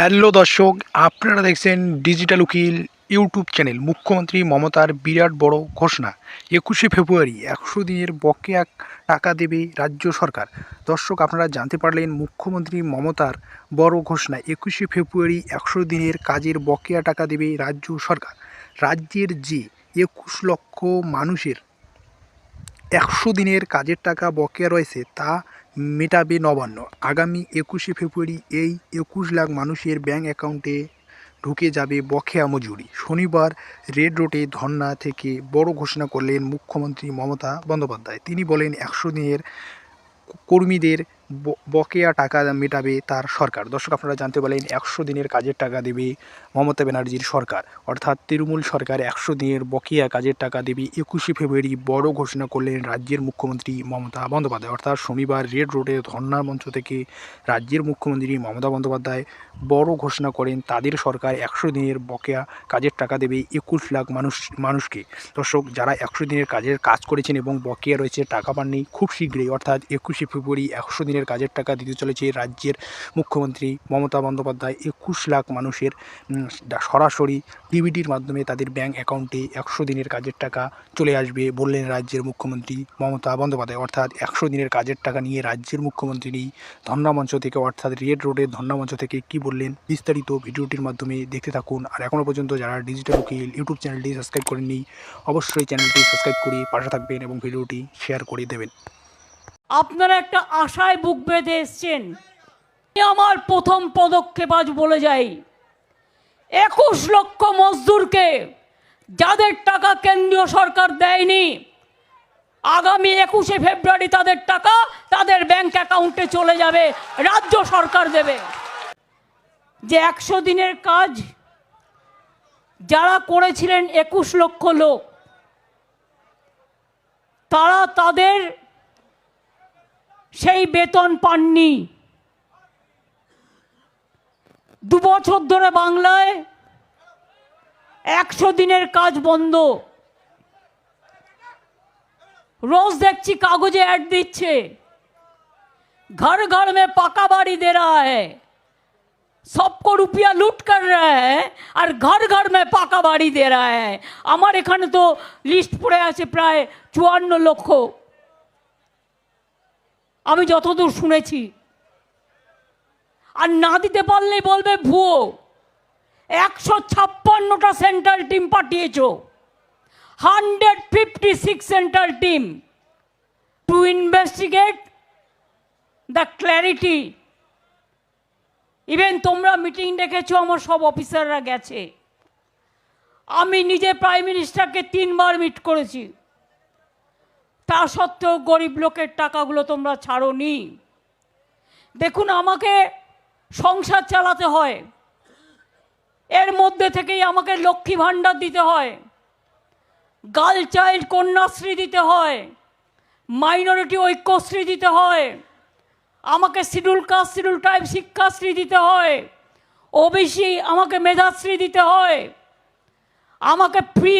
Hello দর্শক, আপনারা দেখছেন ডিজিটাল উকিল ইউটিউব চ্যানেল মুখ্যমন্ত্রী মমতার বিরাট বড় ঘোষণা। একুশে ফেব্রুয়ারি, একশো দিনের বকেয়া টাকা দেবে রাজ্য সরকার। দর্শক, আপনারা জানতে পারলেন মুখ্যমন্ত্রী মমতার বড় ঘোষণা, একুশে ফেব্রুয়ারি একশো দিনের কাজের বকেয়া টাকা দেবে রাজ্য সরকার। রাজ্যের যে একুশ লক্ষ মানুষের একশো দিনের কাজের টাকা বকেয়া রয়েছে তা মেটাবে নবান্ন। আগামী একুশে ফেব্রুয়ারি এই একুশ লাখ মানুষের ব্যাঙ্ক অ্যাকাউন্টে ঢুকে যাবে বকেয়া মজুরি। শনিবার রেড রোডে ধর্না থেকে বড় ঘোষণা করলেন মুখ্যমন্ত্রী মমতা বন্দ্যোপাধ্যায়। তিনি বলেন, একশো দিনের কর্মীদের বকেয়া টাকা মেটাবে তার সরকার। দর্শক, আপনারা জানতে পারলেন একশো দিনের কাজের টাকা দেবে মমতা ব্যানার্জির সরকার। অর্থাৎ তৃণমূল সরকার একশো দিনের বকেয়া কাজের টাকা দেবে একুশে ফেব্রুয়ারি বড় ঘোষণা করলেন রাজ্যের মুখ্যমন্ত্রী মমতা বন্দ্যোপাধ্যায়। অর্থাৎ শনিবার রেড রোডে ধর্নার মঞ্চ থেকে রাজ্যের মুখ্যমন্ত্রী মমতা বন্দ্যোপাধ্যায় বড় ঘোষণা করেন, তাদের সরকার একশো দিনের বকেয়া কাজের টাকা দেবে একুশ লাখ মানুষ, মানুষকে। দর্শক, যারা একশো দিনের কাজের কাজ করেছেন এবং বকেয়া রয়েছে, টাকা পাননি, খুব শীঘ্রই, অর্থাৎ একুশে ফেব্রুয়ারি একশো দিনের কাজের টাকা দিতে চলেছে রাজ্যের মুখ্যমন্ত্রী মমতা বন্দ্যোপাধ্যায়। একুশ লাখ মানুষের সরাসরি ডিবিটির মাধ্যমে তাদের ব্যাংক অ্যাকাউন্টে একশো দিনের কাজের টাকা চলে আসবে বললেন রাজ্যের মুখ্যমন্ত্রী মমতা বন্দ্যোপাধ্যায়। অর্থাৎ একশো দিনের কাজের টাকা নিয়ে রাজ্যের মুখ্যমন্ত্রী ধর্নামঞ্চ থেকে, অর্থাৎ রেড রোডের ধর্নামঞ্চ থেকে কি বললেন বিস্তারিত ভিডিওটির মাধ্যমে দেখতে থাকুন। আর এখনও পর্যন্ত যারা ডিজিটাল উকিল ইউটিউব চ্যানেলটি সাবস্ক্রাইব করেননি, অবশ্যই চ্যানেলটি সাবস্ক্রাইব করে পাশে থাকবেন এবং ভিডিওটি শেয়ার করে দেবেন। আপনারা একটা আশায় বুক বেঁধে এসছেন। আমি আমার প্রথম পদক্ষেপ আজ বলে যাই। একুশ লক্ষ মজদুরকে যাদের টাকা কেন্দ্রীয় সরকার দেয়নি, আগামী একুশে ফেব্রুয়ারি তাদের টাকা তাদের ব্যাংক অ্যাকাউন্টে চলে যাবে, রাজ্য সরকার দেবে। যে একশো দিনের কাজ যারা করেছিলেন একুশ লক্ষ লোক, তারা তাদের সেই বেতন পাননি দু বছর ধরে বাংলায় একশো দিনের কাজ বন্ধ রোজ দেখছি কাগজে অ্যাড দিচ্ছে घर घर में पका बाड़ी दे रहा है सबको रुपया लूट कर रहा है আর ঘর ঘর মে পাকা বাড়ি দে रहा है আমার এখানে তো লিস্ট পড়ে আছে প্রায় চুয়ান্ন লক্ষ আমি যতদূর শুনেছি। আর না দিতে পারলেই বলবে, ভুয়ো, একশো ছাপ্পান্নটা central team পাঠিয়েছ। Hundred fifty six central team to investigate the clarity. Even তোমরা মিটিং ডেকেছো, আমার সব অফিসাররা গেছে। আমি নিজে প্রাইম মিনিস্টারকে তিনবার মিট করেছি। তা সত্ত্বেও গরিব লোকের টাকাগুলো তোমরা ছাড়ো নি দেখুন, আমাকে সংসার চালাতে হয়। এর মধ্যে থেকেই আমাকে লক্ষ্মী ভাণ্ডার দিতে হয়। গার্ল চাইল্ড কন্যাশ্রী দিতে হয়। মাইনরিটি ঐক্যশ্রী দিতে হয়। আমাকে schedule caste, schedule tribe Shikshashree দিতে হয়। ওবিসি আমাকে মেধাশ্রী দিতে হয়। আমাকে ফ্রি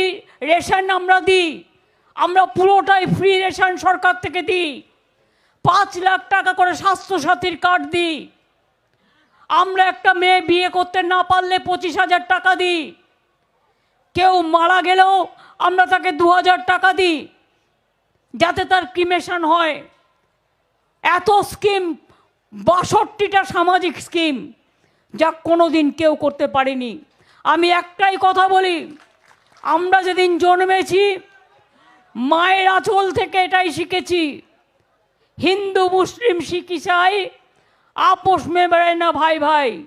রেশন আমরা দিই। আমরা পুরোটাই ফ্রি রেশন সরকার থেকে দিই। পাঁচ লাখ টাকা করে স্বাস্থ্যসাথীর কার্ড দিই। আমরা একটা মেয়ে বিয়ে করতে না পারলে পঁচিশ হাজার টাকা দিই। কেউ মারা গেলেও আমরা তাকে দু হাজার টাকা দিই, যাতে তার ক্রিমেশন হয়। এত স্কিম বাষট্টিটা সামাজিক স্কিম যা কোনো দিন কেউ করতে পারেনি। আমি একটাই কথা বলি, আমরা যেদিন জন্মেছি মায়ের আঁচল থেকে এটাই শিখেছি। হিন্দু, মুসলিম শিখি চাই, আপোষ মে বেড়ায় না ভাই ভাই।